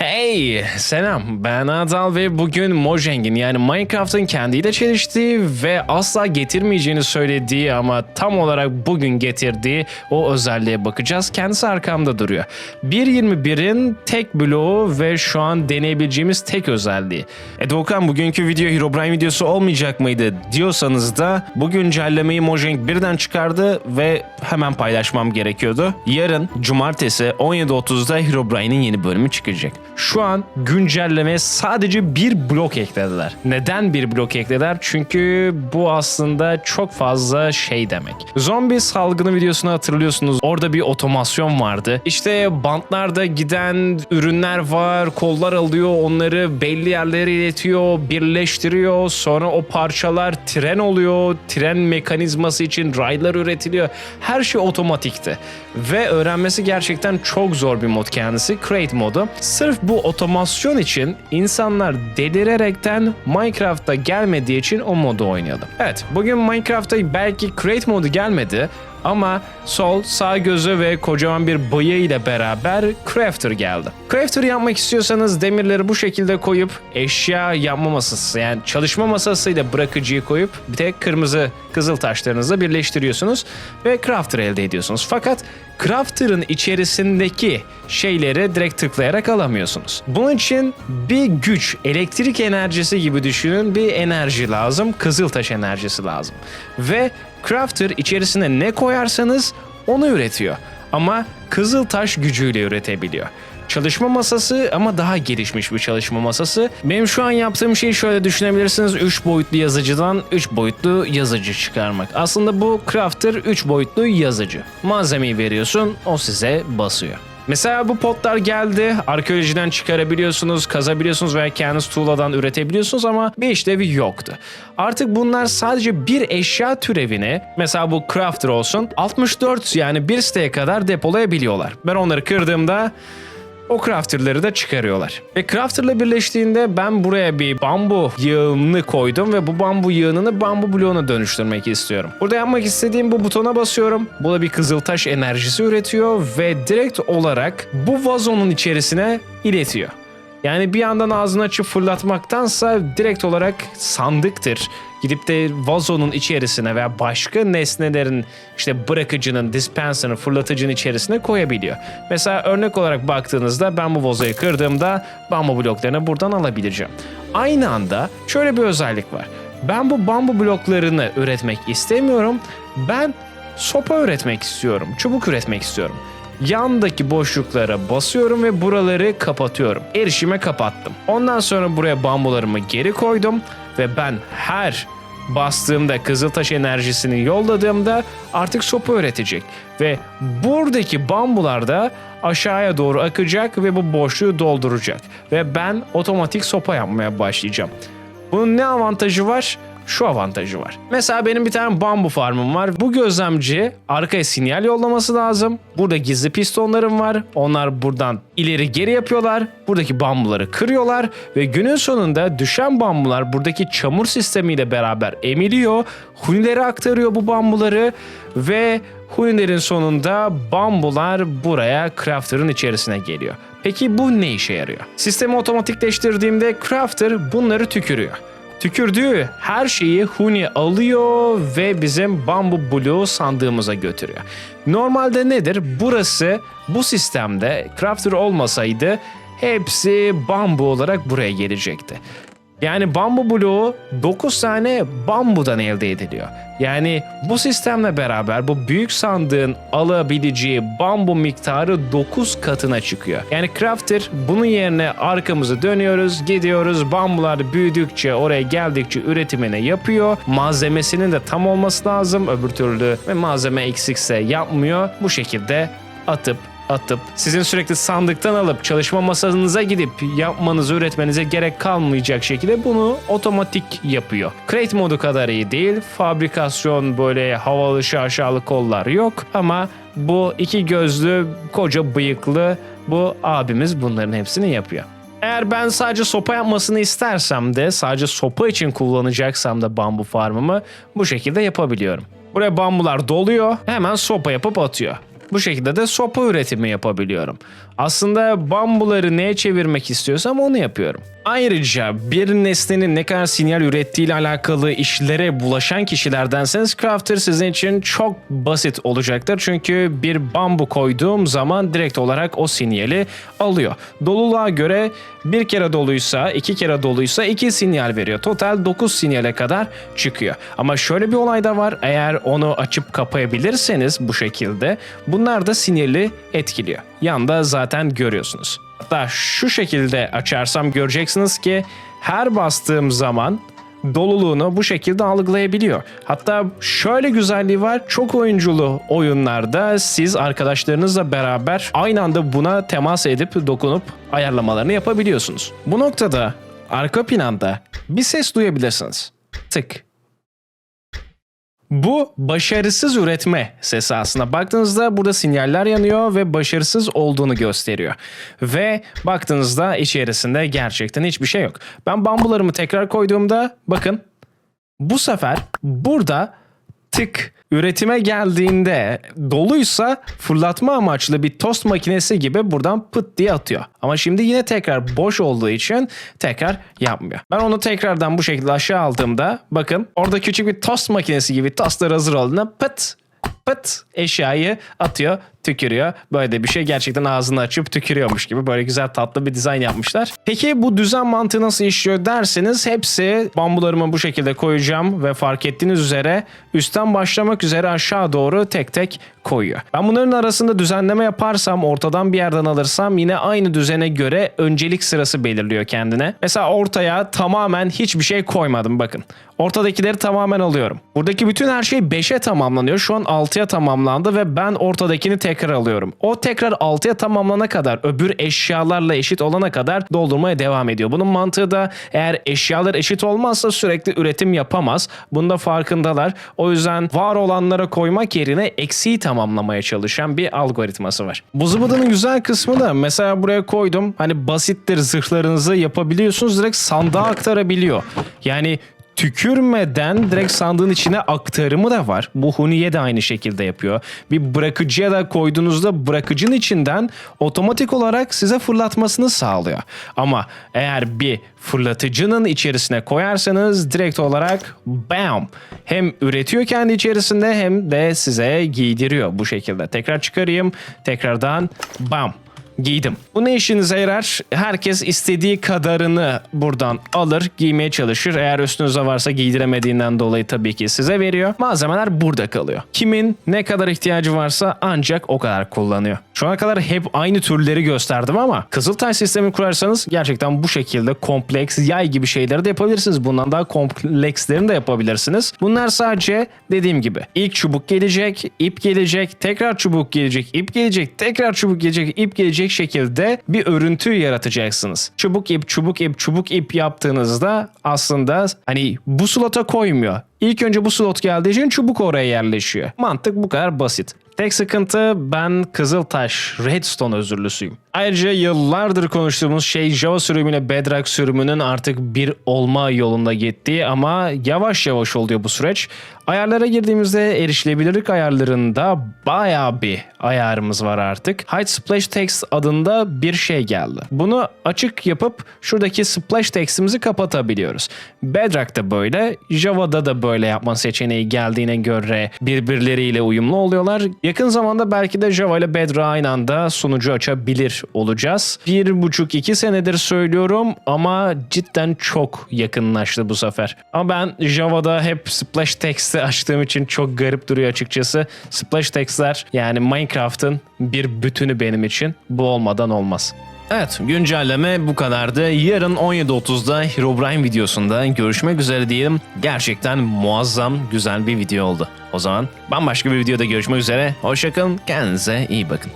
Hey selam ben Adal ve bugün Mojang'in yani Minecraft'ın kendiyle çeliştiği ve asla getirmeyeceğini söylediği ama tam olarak bugün getirdiği o özelliğe bakacağız. Kendisi arkamda duruyor. 1.21'in tek bloğu ve şu an deneyebileceğimiz tek özelliği. E Doğukan bugünkü video Herobrine videosu olmayacak mıydı diyorsanız da bu güncellemeyi Mojang birden çıkardı ve hemen paylaşmam gerekiyordu. Yarın cumartesi 17.30'da Herobrine'in yeni bölümü çıkacak. Şu an güncellemeye sadece bir blok eklediler. Neden bir blok eklediler? Çünkü bu aslında çok fazla şey demek. Zombi salgını videosunu hatırlıyorsunuz. Orada bir otomasyon vardı. İşte bantlarda giden ürünler var. Kollar alıyor. Onları belli yerlere iletiyor. Birleştiriyor. Sonra o parçalar tren oluyor. Tren mekanizması için raylar üretiliyor. Her şey otomatikti. Ve öğrenmesi gerçekten çok zor bir mod kendisi. Create modu. Sırf bu otomasyon için insanlar delirerekten Minecraft'ta gelmediği için o modu oynayalım. Evet bugün Minecraft'ta belki Create modu gelmedi ama sol, sağ gözü ve kocaman bir bıyığı ile beraber Crafter geldi. Crafter yapmak istiyorsanız demirleri bu şekilde koyup eşya yapma masası yani çalışma masasıyla bırakıcıyı koyup bir de kırmızı kızıl taşlarınızla birleştiriyorsunuz ve Crafter elde ediyorsunuz. Fakat Crafter'ın içerisindeki şeyleri direkt tıklayarak alamıyorsunuz. Bunun için bir güç, elektrik enerjisi gibi düşünün bir enerji lazım. Kızıltaş enerjisi lazım. Ve Crafter içerisine ne koyarsanız onu üretiyor. Ama Kızıltaş gücüyle üretebiliyor. Çalışma masası ama daha gelişmiş bir çalışma masası. Benim şu an yaptığım şeyi şöyle düşünebilirsiniz. 3 boyutlu yazıcıdan 3 boyutlu yazıcı çıkarmak. Aslında bu Crafter 3 boyutlu yazıcı. Malzemeyi veriyorsun, o size basıyor. Mesela bu potlar geldi. Arkeolojiden çıkarabiliyorsunuz, kazabiliyorsunuz veya kendiniz tuğladan üretebiliyorsunuz ama bir işlevi yoktu. Artık bunlar sadece bir eşya türevine, mesela bu crafter olsun, 64 yani bir siteye kadar depolayabiliyorlar. Ben onları kırdığımda o crafter'ları da çıkarıyorlar. Ve crafter'la birleştiğinde ben buraya bir bambu yığını koydum ve bu bambu yığınını bambu bloğuna dönüştürmek istiyorum. Burada yapmak istediğim bu butona basıyorum. Bu da bir kızıltaş enerjisi üretiyor ve direkt olarak bu vazonun içerisine iletiyor. Yani bir yandan ağzını açıp fırlatmaktansa direkt olarak sandıktır. Gidip de vazonun içerisine veya başka nesnelerin işte bırakıcının, dispenser'ın, fırlatıcının içerisine koyabiliyor. Mesela örnek olarak baktığınızda ben bu vazoyu kırdığımda bambu bloklarını buradan alabileceğim. Aynı anda şöyle bir özellik var. Ben bu bambu bloklarını üretmek istemiyorum. Ben sopa üretmek istiyorum. Çubuk üretmek istiyorum yandaki boşluklara basıyorum ve buraları kapatıyorum. Erişime kapattım. Ondan sonra buraya bambularımı geri koydum ve ben her bastığımda kızıltaş enerjisini yolladığımda artık sopa üretecek ve buradaki bambular da aşağıya doğru akacak ve bu boşluğu dolduracak ve ben otomatik sopa yapmaya başlayacağım. Bunun ne avantajı var? Şu avantajı var. Mesela benim bir tane bambu farmım var. Bu gözlemci arkaya sinyal yollaması lazım. Burada gizli pistonlarım var. Onlar buradan ileri geri yapıyorlar. Buradaki bambuları kırıyorlar ve günün sonunda düşen bambular buradaki çamur sistemiyle beraber emiliyor. Hunilere aktarıyor bu bambuları ve Hunilerin sonunda bambular buraya crafter'ın içerisine geliyor. Peki bu ne işe yarıyor? Sistemi otomatikleştirdiğimde crafter bunları tükürüyor. Tükürdüğü her şeyi Huni alıyor ve bizim bambu bloğu sandığımıza götürüyor. Normalde nedir? Burası bu sistemde crafter olmasaydı hepsi bambu olarak buraya gelecekti. Yani bambu bloğu 9 tane bambudan elde ediliyor. Yani bu sistemle beraber bu büyük sandığın alabileceği bambu miktarı 9 katına çıkıyor. Yani crafter bunun yerine arkamızı dönüyoruz, gidiyoruz. Bambular büyüdükçe, oraya geldikçe üretimini yapıyor. Malzemesinin de tam olması lazım. Öbür türlü ve malzeme eksikse yapmıyor. Bu şekilde atıp atıp sizin sürekli sandıktan alıp çalışma masanıza gidip yapmanızı üretmenize gerek kalmayacak şekilde bunu otomatik yapıyor. Crate modu kadar iyi değil. Fabrikasyon böyle havalı şaşalı kollar yok ama bu iki gözlü koca bıyıklı bu abimiz bunların hepsini yapıyor. Eğer ben sadece sopa yapmasını istersem de sadece sopa için kullanacaksam da bambu farmımı bu şekilde yapabiliyorum. Buraya bambular doluyor hemen sopa yapıp atıyor. Bu şekilde de sopa üretimi yapabiliyorum. Aslında bambuları neye çevirmek istiyorsam onu yapıyorum. Ayrıca bir nesnenin ne kadar sinyal ürettiğiyle alakalı işlere bulaşan kişilerdenseniz Crafter sizin için çok basit olacaktır. Çünkü bir bambu koyduğum zaman direkt olarak o sinyali alıyor. Doluluğa göre bir kere doluysa, iki kere doluysa iki sinyal veriyor. Total 9 sinyale kadar çıkıyor. Ama şöyle bir olay da var. Eğer onu açıp kapayabilirseniz bu şekilde bunlar da sinyali etkiliyor. Yanda zaten görüyorsunuz. Hatta şu şekilde açarsam göreceksiniz ki her bastığım zaman doluluğunu bu şekilde algılayabiliyor. Hatta şöyle güzelliği var. Çok oyunculu oyunlarda siz arkadaşlarınızla beraber aynı anda buna temas edip dokunup ayarlamalarını yapabiliyorsunuz. Bu noktada arka planda bir ses duyabilirsiniz. Tık. Bu başarısız üretme sesi aslında. Baktığınızda burada sinyaller yanıyor ve başarısız olduğunu gösteriyor. Ve baktığınızda içerisinde gerçekten hiçbir şey yok. Ben bambularımı tekrar koyduğumda bakın bu sefer burada tık üretime geldiğinde doluysa fırlatma amaçlı bir tost makinesi gibi buradan pıt diye atıyor. Ama şimdi yine tekrar boş olduğu için tekrar yapmıyor. Ben onu tekrardan bu şekilde aşağı aldığımda bakın orada küçük bir tost makinesi gibi tostlar hazır olduğunda pıt pıt eşyayı atıyor, tükürüyor. Böyle de bir şey gerçekten ağzını açıp tükürüyormuş gibi böyle güzel tatlı bir dizayn yapmışlar. Peki bu düzen mantığı nasıl işliyor derseniz hepsi bambularımı bu şekilde koyacağım ve fark ettiğiniz üzere üstten başlamak üzere aşağı doğru tek tek koyuyor. Ben bunların arasında düzenleme yaparsam ortadan bir yerden alırsam yine aynı düzene göre öncelik sırası belirliyor kendine. Mesela ortaya tamamen hiçbir şey koymadım bakın. Ortadakileri tamamen alıyorum. Buradaki bütün her şey 5'e tamamlanıyor. Şu an 6'ya tamamlandı ve ben ortadakini tekrar alıyorum. O tekrar 6'ya tamamlana kadar öbür eşyalarla eşit olana kadar doldurmaya devam ediyor. Bunun mantığı da eğer eşyalar eşit olmazsa sürekli üretim yapamaz. Bunda farkındalar. O yüzden var olanlara koymak yerine eksiği tamamlamaya çalışan bir algoritması var. Bu zıbıdanın güzel kısmı da mesela buraya koydum. Hani basittir zırhlarınızı yapabiliyorsunuz. Direkt sandığa aktarabiliyor. Yani tükürmeden direkt sandığın içine aktarımı da var. Bu Huniye de aynı şekilde yapıyor. Bir bırakıcıya da koyduğunuzda bırakıcının içinden otomatik olarak size fırlatmasını sağlıyor. Ama eğer bir fırlatıcının içerisine koyarsanız direkt olarak bam hem üretiyor kendi içerisinde hem de size giydiriyor bu şekilde. Tekrar çıkarayım. Tekrardan bam giydim. Bu ne işinize yarar? Herkes istediği kadarını buradan alır, giymeye çalışır. Eğer üstünüze varsa giydiremediğinden dolayı tabii ki size veriyor. Malzemeler burada kalıyor. Kimin ne kadar ihtiyacı varsa ancak o kadar kullanıyor. Şu ana kadar hep aynı türleri gösterdim ama Kızıltay sistemi kurarsanız gerçekten bu şekilde kompleks, yay gibi şeyleri de yapabilirsiniz. Bundan daha komplekslerini de yapabilirsiniz. Bunlar sadece dediğim gibi ilk çubuk gelecek, ip gelecek, tekrar çubuk gelecek, ip gelecek, tekrar çubuk gelecek, ip gelecek şekilde bir örüntü yaratacaksınız. Çubuk ip, çubuk ip, çubuk ip yaptığınızda aslında hani bu slota koymuyor. İlk önce bu slot geldiği için çubuk oraya yerleşiyor. Mantık bu kadar basit. Tek sıkıntı ben Kızıltaş Redstone özürlüsüyüm. Ayrıca yıllardır konuştuğumuz şey Java sürümüyle Bedrock sürümünün artık bir olma yolunda gittiği ama yavaş yavaş oluyor bu süreç. Ayarlara girdiğimizde erişilebilirlik ayarlarında bayağı bir ayarımız var artık. Hide Splash Text adında bir şey geldi. Bunu açık yapıp şuradaki splash text'imizi kapatabiliyoruz. Bedrock'ta böyle, Java'da da böyle yapma seçeneği geldiğine göre birbirleriyle uyumlu oluyorlar. Yakın zamanda belki de Java ile Bedrock aynı anda sunucu açabilir olacağız. Bir buçuk iki senedir söylüyorum ama cidden çok yakınlaştı bu sefer. Ama ben Java'da hep splash text'i açtığım için çok garip duruyor açıkçası. Splash text'ler yani Minecraft'ın bir bütünü benim için. Bu olmadan olmaz. Evet güncelleme bu kadardı. Yarın 17.30'da Herobrine videosunda görüşmek üzere diyelim. Gerçekten muazzam güzel bir video oldu. O zaman bambaşka bir videoda görüşmek üzere. Hoşçakalın kendinize iyi bakın.